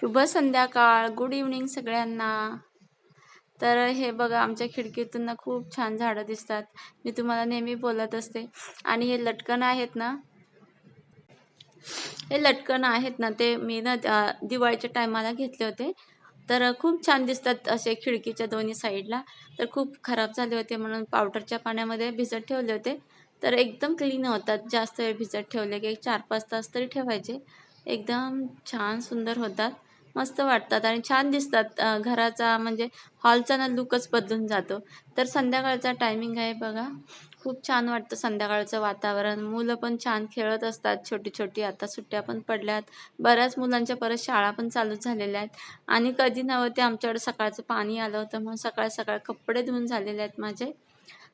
शुभ संध्याकाळ good evening सगळ्यांना. तर हे बघा आमच्या खिडकीतून ना खूप छान झाडं दिसतात. मी तुम्हाला नेहमी बोलत असते. आणि हे लटकन आहेत ना? हे लटकन आहेत ना ते मी ना दिवाळीच्या टायमाला घेतले होते. तर खूप छान दिसतात असे खिडकीच्या दोन्ही साईडला. तर खूप खराब झाले होते म्हणून पावडरच्या पाण्यामध्ये भिजत ठेवले होते. तर एकदम क्लीन होतात. जास्त वेळ भिजत ठेवले की एक चार पाच तास तरी ठेवायचे. एकदम छान सुंदर होतात. मस्त वाटतात आणि छान दिसतात घराचा म्हणजे हॉलचा ना लुकच बदलून जातो. तर संध्याकाळचा टायमिंग आहे बघा. खूप छान वाटतं संध्याकाळचं वातावरण. मुलं पण छान खेळत असतात. छोटी छोटी आता सुट्ट्या पण पडल्यात. बऱ्याच मुलांच्या परत शाळा पण चालू झालेल्या आहेत. आणि कधी नव्हते आमच्याकडे सकाळचं पाणी आलं होतं. म्हणून सकाळ सकाळ कपडे धुवून झालेले आहेत माझे.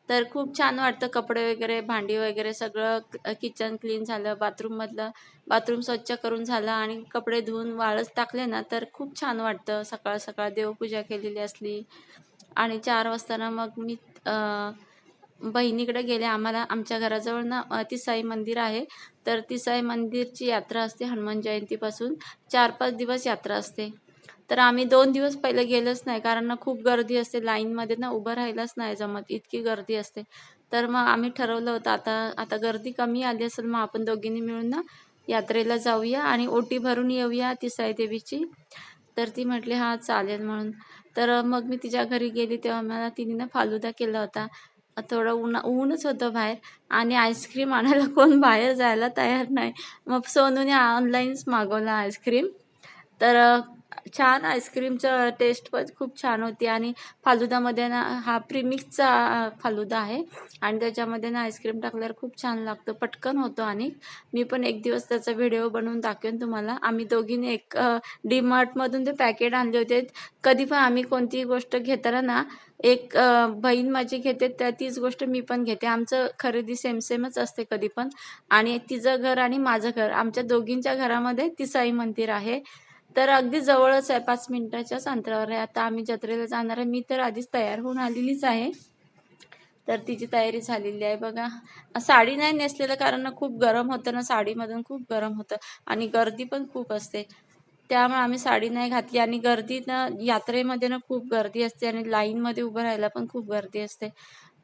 तर खूप छान वाटतं कपडे वगैरे भांडी वगैरे सगळं किचन क्लीन झालं. बाथरूममधलं बाथरूम स्वच्छ करून झालं. आणि कपडे धुवून वाळत टाकले ना तर खूप छान वाटतं. सकाळ सकाळ देवपूजा केलेली असली आणि चार वाजता ना मग मी बहिणीकडे गेले. आम्हाला आमच्या घराजवळ ना अ, तिसाई मंदिर आहे. तर तिसाई मंदिरची यात्रा असते हनुमान जयंतीपासून. चार पाच दिवस यात्रा असते. तर आम्ही दोन दिवस पहिले गेलोच नाही. कारण ना खूप गर्दी असते. लाईनमध्ये ना उभं राहिलंच नाही जमत. इतकी गर्दी असते. तर मग आम्ही ठरवलं होतं आता आता गर्दी कमी आली असेल मग आपण दोघींनी मिळून ना यात्रेला जाऊया आणि ओटी भरून येऊया तिसाई देवीची तर ती म्हटली हां चालेल म्हणून. तर मग मी तिच्या घरी गेली तेव्हा मला तिने ना फालुदा केला होता. थोडं ऊन ऊनच होतं बाहेर आणि आईस्क्रीम आणायला कोण बाहेर जायला तयार नाही. मग सोनूने ऑनलाईनच मागवला आईस्क्रीम. तर छान आईस्क्रीमचं टेस्ट पण खूप छान होती आणि फालुदामध्ये ना हा प्रीमिक्सचा फालुदा आहे. आणि त्याच्यामध्ये ना आईस्क्रीम टाकल्यावर खूप छान लागतं. पटकन होतो आणि मी पण एक दिवस त्याचा व्हिडिओ बनवून दाखवेन तुम्हाला. आम्ही दोघींनी एक डी मार्टमधून ते पॅकेट आणले होते. कधी पण आम्ही कोणतीही गोष्ट घेताना ना एक बहीण माझी घेते त्या तीच गोष्ट मी पण घेते. आमचं खरेदी सेम सेमच असते कधी पण. आणि तिचं घर आणि माझं घर आमच्या दोघींच्या घरामध्ये तिसाई मंदिर आहे. तर अगदी जवळच आहे पाच मिनिटाच्याच अंतरावर आहे. आता आम्ही जत्रेला जाणार आहे. मी तर आधीच तयार होऊन आलेलीच आहे. तर तिची तयारी झालेली आहे बघा. साडी नाही नेसलेलं कारण खूप गरम होतं ना साडीमधून खूप गरम होतं आणि गर्दी पण खूप असते. त्यामुळे आम्ही साडी नाही घातली आणि गर्दी ना यात्रेमध्ये ना खूप गर्दी असते आणि लाईनमध्ये उभं राहायला पण खूप गर्दी असते.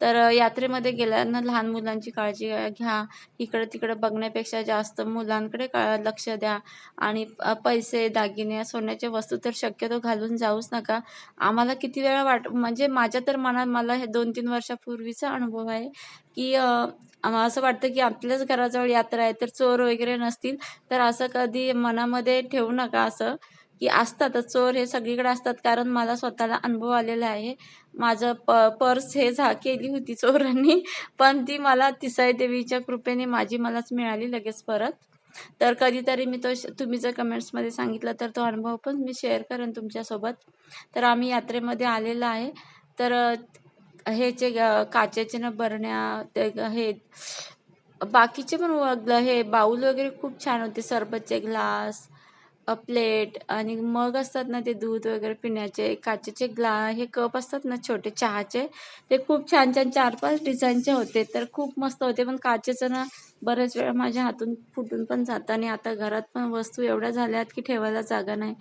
तर यात्रेमध्ये गेल्यानं लहान मुलांची काळजी घ्या. इकडं तिकडं बघण्यापेक्षा जास्त मुलांकडे का लक्ष द्या. आणि पैसे दागिने सोन्याच्या वस्तू तर शक्यतो घालून जाऊच नका. आम्हाला किती वेळा वाट म्हणजे माझ्या तर मनात मला हे दोन तीन वर्षापूर्वीचा अनुभव आहे की आम्हाला असं वाटतं की आपल्याच घराजवळ यात्रा आहे तर चोर वगैरे नसतील. तर असं कधी मनामध्ये ठेवू नका असं. की असतातच चोर हे सगळीकडे असतात कारण मला स्वतःला अनुभव आलेला आहे. माझं प पर्स हे झा केली होती चोरांनी पण ती मला तिसाई देवीच्या कृपेने माझी मलाच मिळाली लगेच परत. तर कधीतरी मी तो श- तुम्ही जर कमेंट्समध्ये सांगितलं तर तो अनुभव पण मी शेअर करेन तुमच्यासोबत. तर आम्ही यात्रेमध्ये आलेलो आहे. तर हे जे काचेचे ना बरण्या ते हे बाकीचे पण व- हे बाऊल वगैरे खूप छान होते. सरबतचे ग्लास प्लेट आणि मग असतात ना ते दूध वगैरे पिण्याचे काचेचे ग्ला हे कप असतात ना छोटे चहाचे ते खूप छान छान चार पाच डिझाईनचे होते. तर खूप मस्त होते. पण काचेचं ना बऱ्याच वेळा माझ्या हातून फुटून पण जातं आणि आता घरात पण वस्तू एवढ्या झाल्यात की ठेवायला जागा नाही.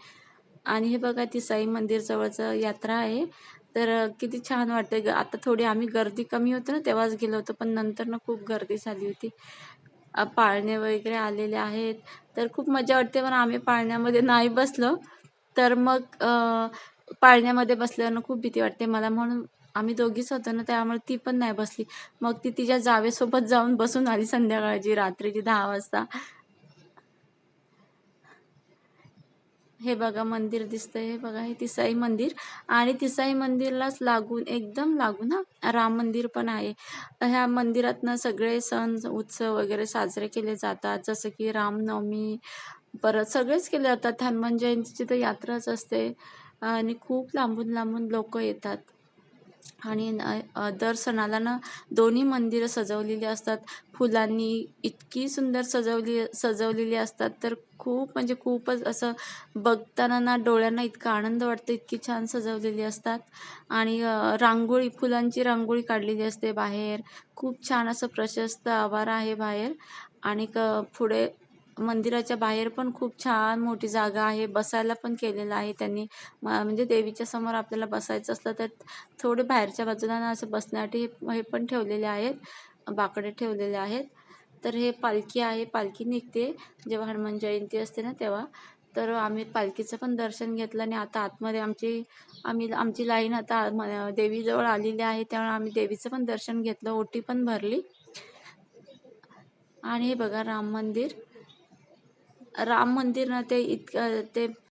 आणि हे बघा ती साई मंदिर जवळचं यात्रा आहे. तर किती छान वाटतं ग आता थोडी आम्ही गर्दी कमी होतं ना तेव्हाच गेलो होतो पण नंतर ना खूप गर्दी झाली होती. पाळणे वगैरे आलेले आहेत. तर खूप मजा वाटते. पण आम्ही पाळण्यामध्ये नाही बसलो. तर मग पाळण्यामध्ये बसल्यानं खूप भीती वाटते. मला म्हणून आम्ही दोघीच होतो ना त्यामुळे ती पण नाही बसली. मग ती तिच्या जावेसोबत जाऊन बसून आली संध्याकाळची रात्रीची दहा वाजता. हे बघा मंदिर दिसतंय. हे बघा हे तिसाई मंदिर. आणि तिसाई मंदिरलाच लागून एकदम लागून हा राम मंदिर पण आहे. ह्या मंदिरातनं सगळे सण उत्सव वगैरे साजरे केले जातात. जसं की रामनवमी परत सगळेच केले जातात. हनुमान जयंतीची तर यात्राच असते. आणि खूप लांबून लांबून लोक येतात. आणि दर सणाला ना दोन्ही मंदिरं सजवलेली असतात. फुलांनी इतकी सुंदर सजवली सजवलेली असतात. तर खूप म्हणजे खूपच असं बघताना ना डोळ्यांना इतका आनंद वाटतो इतकी छान सजवलेली असतात. आणि रांगोळी फुलांची रांगोळी काढलेली असते बाहेर. खूप छान असं प्रशस्त आवार आहे बाहेर. आणि क पुढे मंदिराच्या बाहेर पण खूप छान मोठी जागा आहे. बसायला पण केलेलं आहे त्यांनी. म म्हणजे देवीच्या समोर आपल्याला बसायचं असलं तर थोडे बाहेरच्या बाजूला ना असं बसण्यासाठी हे पण ठेवलेले आहेत. बाकडे ठेवलेले आहेत. तर हे पालखी आहे. पालखी निघते. जेव्हा हनुमान जयंती असते ना तेव्हा. तर आम्ही पालखीचं पण दर्शन घेतलं आणि आता आतमध्ये आमची आम्ही आमची लाईन आता म- देवीजवळ आलेली आहे. त्यामुळे आम्ही देवीचं पण दर्शन घेतलं. ओटी पण भरली. आणि हे बघा राम मंदिर. राम मंदिर ना ते इतकं ते